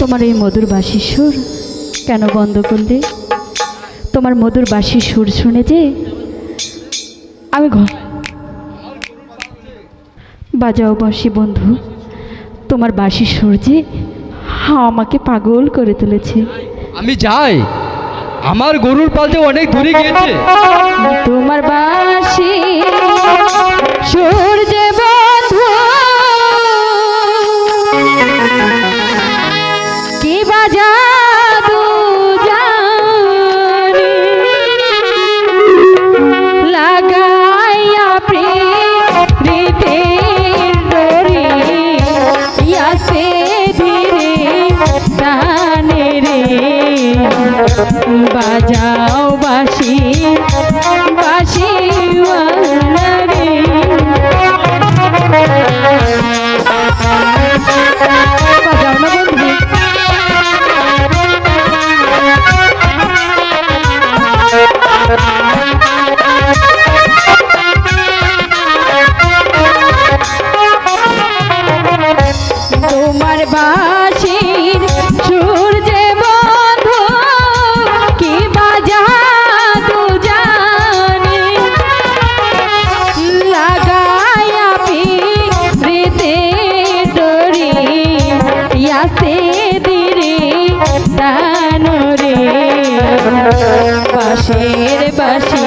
তোমার এই মধুর বাসি সুর কেন বন্ধ করলে? তোমার মধুর বাসি সুর শুনে যে আমি ঘর বাজাও বাসি বন্ধু, তোমার বাসি সুর যে আমাকে পাগল করে তুলেছে। আমি যাই। আমার গরুর পালতে অনেক দূরে গিয়েছে। তোমার বাসি সূর্য কি বাজা বাজাও বাসি বাসি রে ইয়াসে দিরে দানরে পাশের বাসি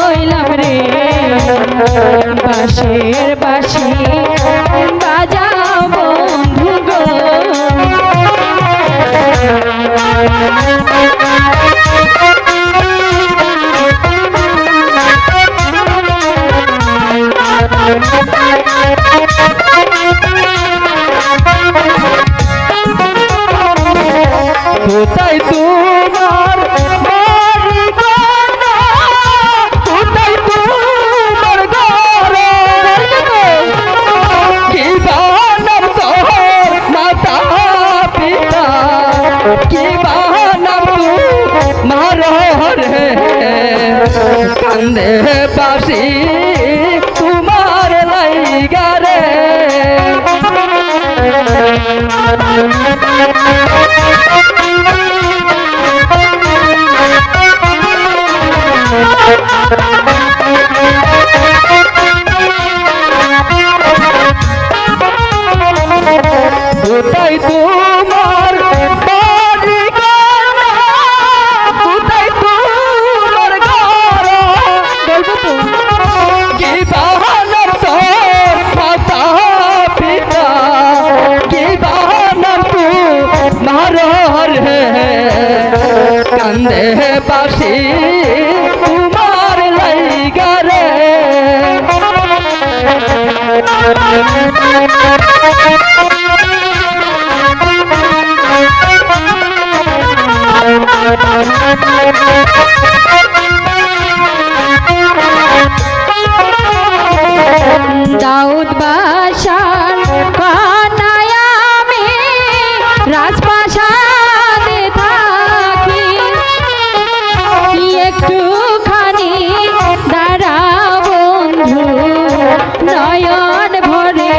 হইলাম রে। বাসের বাসি বাজাও বন্ধু গো। কোথায় মারো রে কান্দে পাশি তোমার লাইগা রে। দাউদ বাসার কানায় আমি রাজপ্রাসাদে নয়ন ভরে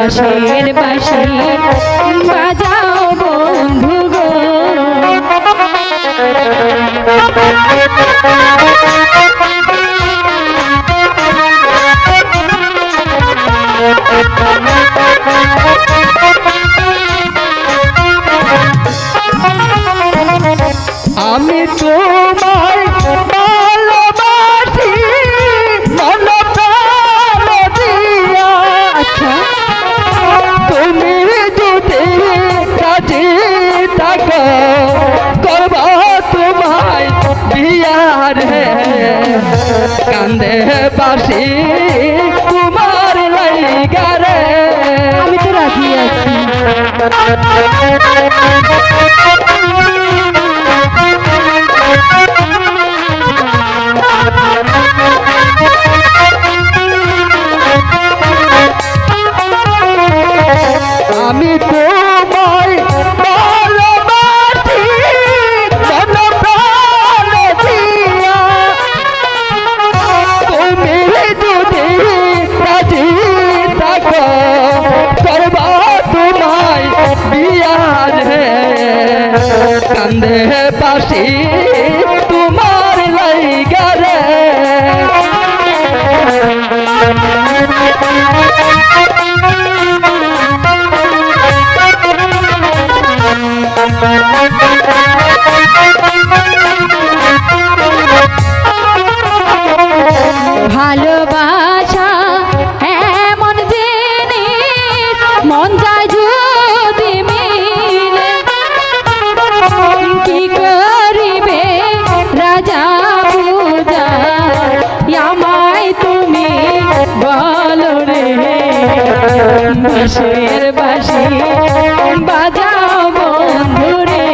বাঁশের বাঁশি বাজাও বন্ধু গো। আসি তোমার লাইগারে আমি তো আছি। আমি তো কান্দে পাশি তোমার লাইগা রে। সুরের বাসি বাজাও বন্ধুরে।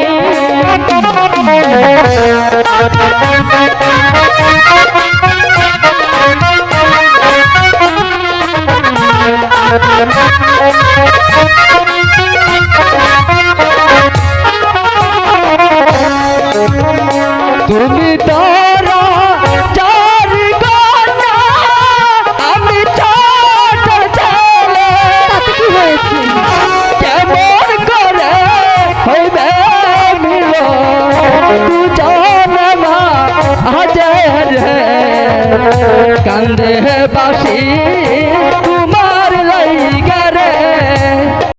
কান্দে বাসী।